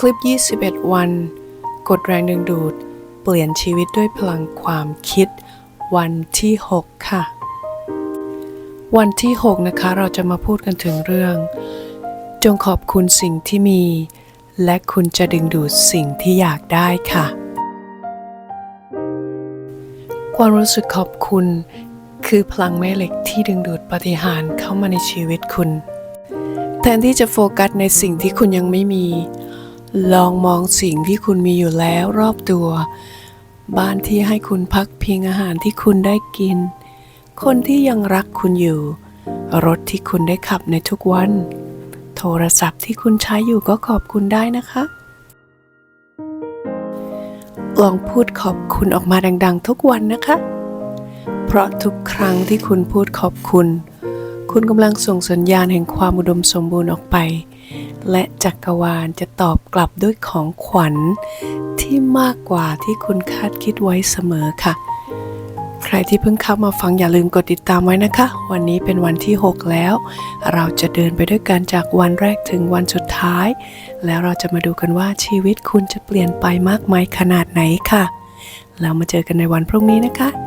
คลิป 21 วัน กดแรงดึงดูด เปลี่ยนชีวิตด้วยพลังความคิด วันที่ 6 ค่ะ วันที่ 6 นะคะ เราจะมาพูดกันถึงเรื่อง จงขอบคุณสิ่งที่มี และคุณจะดึงดูดสิ่งที่อยากได้ค่ะ ความรู้สึกขอบคุณ คือพลังแม่เหล็กที่ดึงดูดปฏิหารเข้ามาในชีวิตคุณ แทนที่จะโฟกัสในสิ่งที่คุณยังไม่มี ลองมองสิ่งที่คุณมีอยู่แล้วรอบตัว บ้านที่ให้คุณพักพิงอาหารที่คุณได้กิน คนที่ยังรักคุณอยู่ รถที่คุณได้ขับในทุกวัน โทรศัพท์ที่คุณใช้อยู่ก็ขอบคุณได้นะคะ ลองพูดขอบคุณออกมาดัง ๆ ทุกวันนะคะ เพราะทุกครั้งที่คุณพูดขอบคุณ คุณกำลังส่งสัญญาณแห่งความอุดมสมบูรณ์ออกไป และจักรวาลจะตอบกลับด้วยของขวัญที่มากกว่าที่คุณคาดคิดไว้เสมอค่ะ ใครที่เพิ่งเข้ามาฟังอย่าลืมกดติดตามไว้นะคะ วันนี้เป็นวันที่ 6 แล้ว เราจะเดินไปด้วยกันจากวันแรกถึงวันสุดท้าย แล้วเราจะมาดูกันว่าชีวิตคุณจะเปลี่ยนไปมากมายขนาดไหนค่ะ แล้วมาเจอกันในวันพรุ่งนี้นะคะ